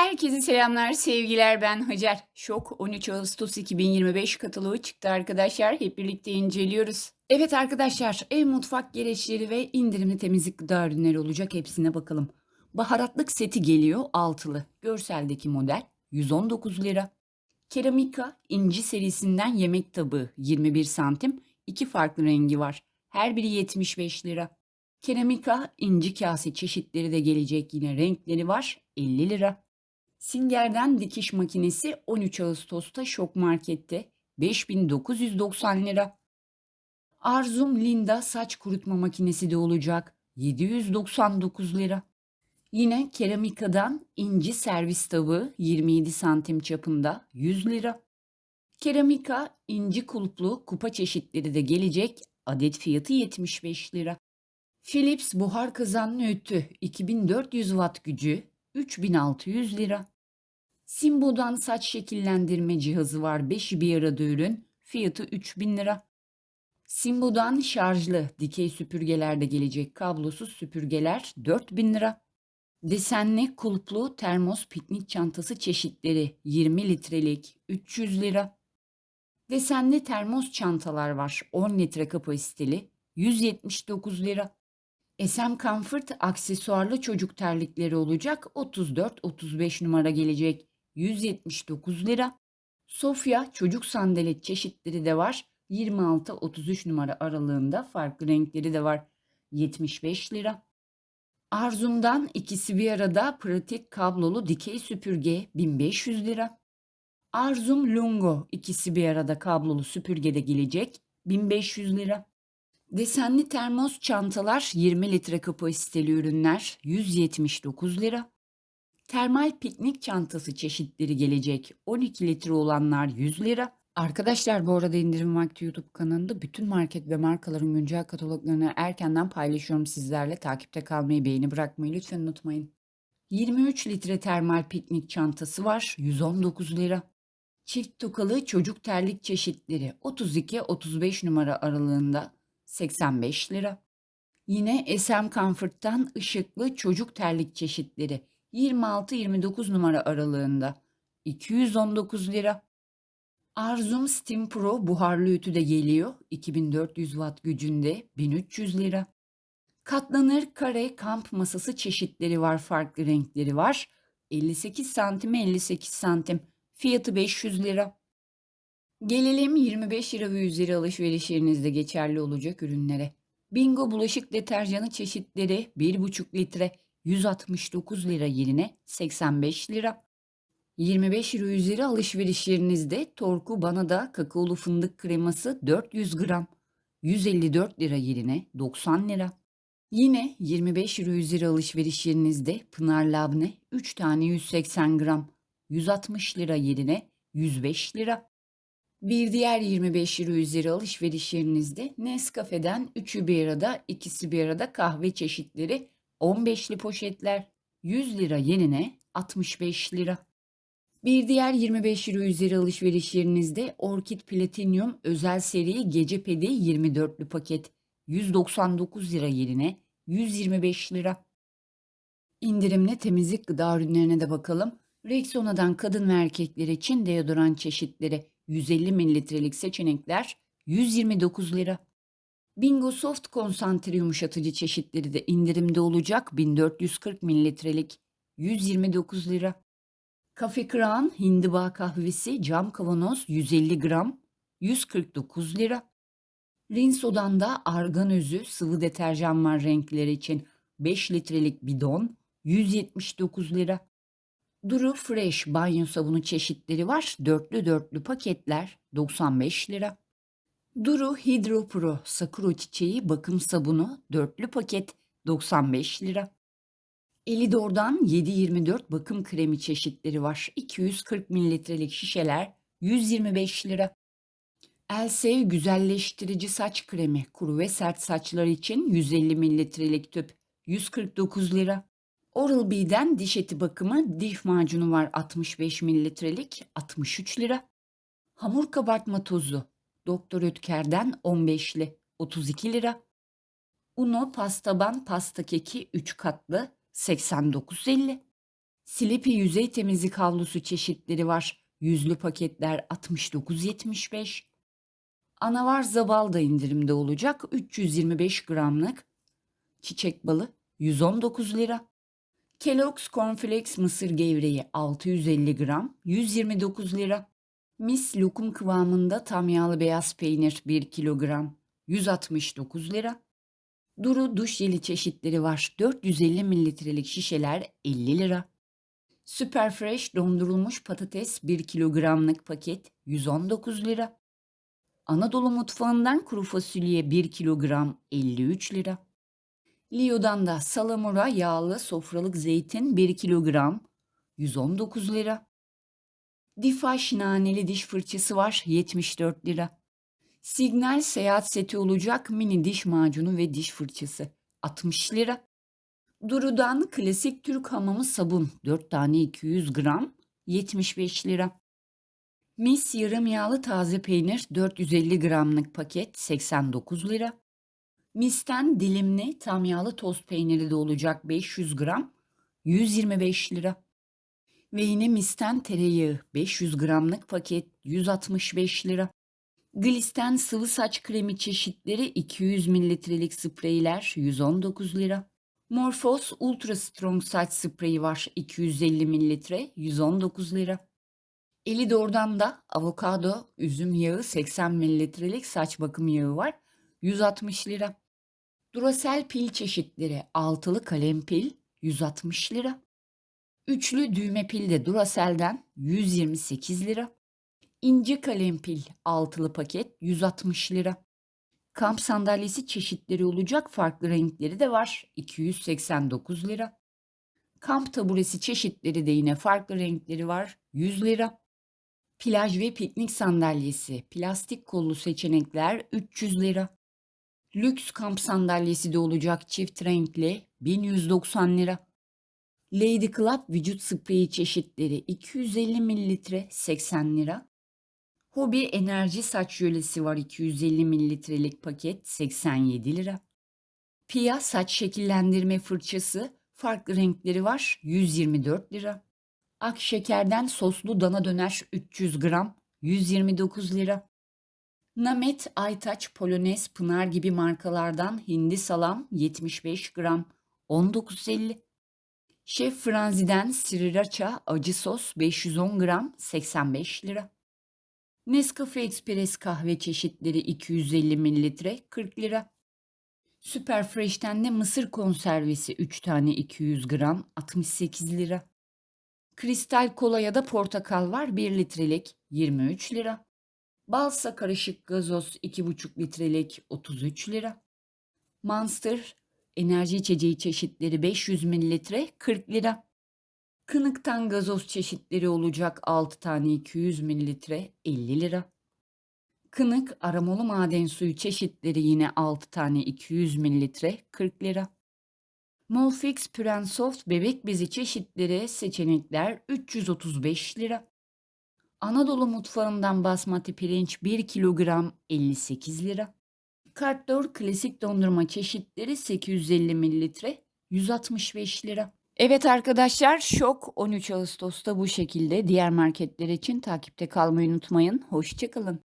Herkese selamlar, sevgiler. Ben Hacer. Şok 13 Ağustos 2025 kataloğu çıktı arkadaşlar. Hep birlikte inceliyoruz. Evet arkadaşlar, ev mutfak gereçleri ve indirimli temizlik gıda ürünleri olacak. Hepsine bakalım. Baharatlık seti geliyor altılı. Görseldeki model 119 lira. Keramika inci serisinden yemek tabağı 21 santim. iki farklı rengi var. Her biri 75 lira. Keramika inci kase çeşitleri de gelecek yine renkleri var 50 lira. Singer'den dikiş makinesi 13 Ağustos'ta Şok Market'te 5990 lira. Arzum Linda saç kurutma makinesi de olacak 799 lira. Yine keramikadan inci servis tabağı 27 santim çapında 100 lira. Keramika inci kulplu kupa çeşitleri de gelecek adet fiyatı 75 lira. Philips buhar kazanlı ütü 2400 watt gücü 3600 lira. Simbo'dan saç şekillendirme cihazı var 5'i bir arada ürün fiyatı 3000 lira. Simbo'dan şarjlı dikey süpürgelerde gelecek kablosuz süpürgeler 4000 lira. Desenli kulplu termos piknik çantası çeşitleri 20 litrelik 300 lira. Desenli termos çantalar var 10 litre kapasiteli 179 lira. SM Comfort aksesuarlı çocuk terlikleri olacak 34-35 numara gelecek 179 lira. Sofya çocuk sandalet çeşitleri de var 26-33 numara aralığında farklı renkleri de var 75 lira. Arzum'dan ikisi bir arada pratik kablolu dikey süpürge 1500 lira. Arzum Lungo ikisi bir arada kablolu süpürge de gelecek 1500 lira. Desenli termos çantalar 20 litre kapasiteli ürünler 179 lira. Termal piknik çantası çeşitleri gelecek 12 litre olanlar 100 lira. Arkadaşlar bu arada indirim vakti YouTube kanalında bütün market ve markaların güncel kataloglarını erkenden paylaşıyorum sizlerle. Takipte kalmayı, beğeni bırakmayı lütfen unutmayın. 23 litre termal piknik çantası var 119 lira. Çift tokalı çocuk terlik çeşitleri 32-35 numara aralığında 85 lira. Yine SM Comfort'tan ışıklı çocuk terlik çeşitleri 26-29 numara aralığında 219 lira. Arzum Steam Pro buharlı ütü de geliyor. 2400 watt gücünde 1300 lira. Katlanır kare kamp masası çeşitleri var, farklı renkleri var. 58 santim 58 santim. Fiyatı 500 lira. Gelelim 25 lira ve üzeri alışveriş yerinizde geçerli olacak ürünlere. Bingo bulaşık deterjanı çeşitleri 1,5 litre 169 lira yerine 85 lira. 25 lira üzeri alışveriş yerinizde Torku bana da kakaolu fındık kreması 400 gram 154 lira yerine 90 lira. Yine 25 lira üzeri alışveriş yerinizde Pınar Labne 3 tane 180 gram 160 lira yerine 105 lira. Bir diğer 25 lira üzeri alışveriş yerinizde Nescafe'den 3'ü bir arada, ikisi bir arada kahve çeşitleri 15'li poşetler 100 lira yerine 65 lira. Bir diğer 25 lira üzeri alışveriş yerinizde Orkid Platinum özel seri gece pedi 24'lü paket 199 lira yerine 125 lira. İndirimli temizlik gıda ürünlerine de bakalım. Rexona'dan kadın ve erkekler için deodorant çeşitleri 150 mililitrelik seçenekler 129 lira. Bingo Soft konsantre yumuşatıcı çeşitleri de indirimde olacak 1440 mililitrelik 129 lira. Kafe Kran hindiba kahvesi cam kavanoz 150 gram 149 lira. Rinso'dan da argan özü sıvı deterjan var renkler için 5 litrelik bidon 179 lira. Duru Fresh banyo sabunu çeşitleri var. Dörtlü dörtlü paketler 95 lira. Duru Hydro Pro sakura çiçeği bakım sabunu dörtlü paket 95 lira. Elidor'dan 7-24 bakım kremi çeşitleri var. 240 mililitrelik şişeler 125 lira. Elsev güzelleştirici saç kremi kuru ve sert saçlar için 150 mililitrelik tüp 149 lira. Oral-B'den diş eti bakımı diş macunu var 65 mililitrelik 63 lira. Hamur kabartma tozu Doktor Ötker'den 15'li 32 lira. Uno pastaban pasta keki 3 katlı 89.50. Sleepy yüzey temizlik havlusu çeşitleri var. Yüzlü paketler 69.75. Anavar zabal da indirimde olacak. 325 gramlık. Çiçek balı 119 lira. Kellogg's Cornflakes mısır gevreği 650 gram 129 lira. Mis lokum kıvamında tam yağlı beyaz peynir 1 kilogram 169 lira. Duru duş jeli çeşitleri var. 450 mililitrelik şişeler 50 lira. Super Fresh dondurulmuş patates 1 kilogramlık paket 119 lira. Anadolu mutfağından kuru fasulye 1 kilogram 53 lira. Lio'dan da salamura yağlı sofralık zeytin 1 kilogram 119 lira. Difaş naneli diş fırçası var 74 lira. Signal seyahat seti olacak mini diş macunu ve diş fırçası 60 lira. Duru'dan klasik Türk hamamı sabun 4 tane 200 gram 75 lira. Mis yarım yağlı taze peynir 450 gramlık paket 89 lira. Mis'ten dilimli tam yağlı toz peyniri de olacak 500 gram 125 lira. Ve yine Mis'ten tereyağı 500 gramlık paket 165 lira. Glisten sıvı saç kremi çeşitleri 200 mililitrelik spreyler 119 lira. Morphos Ultra Strong saç spreyi var 250 mililitre 119 lira. Elidor'dan da avokado, üzüm yağı 80 mililitrelik saç bakım yağı var 160 lira. Duracell pil çeşitleri altılı kalem pil 160 lira. Üçlü düğme pil de Duracell'den 128 lira. İnce kalem pil altılı paket 160 lira. Kamp sandalyesi çeşitleri olacak farklı renkleri de var 289 lira. Kamp taburesi çeşitleri de yine farklı renkleri var 100 lira. Plaj ve piknik sandalyesi plastik kollu seçenekler 300 lira. Lüks kamp sandalyesi de olacak çift renkli 1190 lira. Lady Club vücut spreyi çeşitleri 250 mililitre 80 lira. Hobi enerji saç jölesi var 250 mililitrelik paket 87 lira. Pia saç şekillendirme fırçası farklı renkleri var 124 lira. Ak şekerden soslu dana döner 300 gram 129 lira. Namet, Aytaç, Polonez, Pınar gibi markalardan hindi salam 75 gram 19.50. Şef Franzi'den sriracha acı sos 510 gram 85 lira. Nescafe Express kahve çeşitleri 250 mililitre 40 lira. Süper Fresh'ten de mısır konservesi 3 tane 200 gram 68 lira. Kristal kola ya da portakal var 1 litrelik 23 lira. Balsa karışık gazoz 2,5 litrelik 33 lira. Monster enerji içeceği çeşitleri 500 mililitre 40 lira. Kınıktan gazoz çeşitleri olacak 6 tane 200 mililitre 50 lira. Kınık aromalı maden suyu çeşitleri yine 6 tane 200 mililitre 40 lira. Molfix Püren Soft bebek bezi çeşitleri seçenekler 335 lira. Anadolu mutfağından basmati pirinç 1 kilogram 58 lira. Kartdor klasik dondurma çeşitleri 850 mililitre 165 lira. Evet arkadaşlar şok 13 Ağustos'ta bu şekilde diğer marketler için takipte kalmayı unutmayın. Hoşçakalın.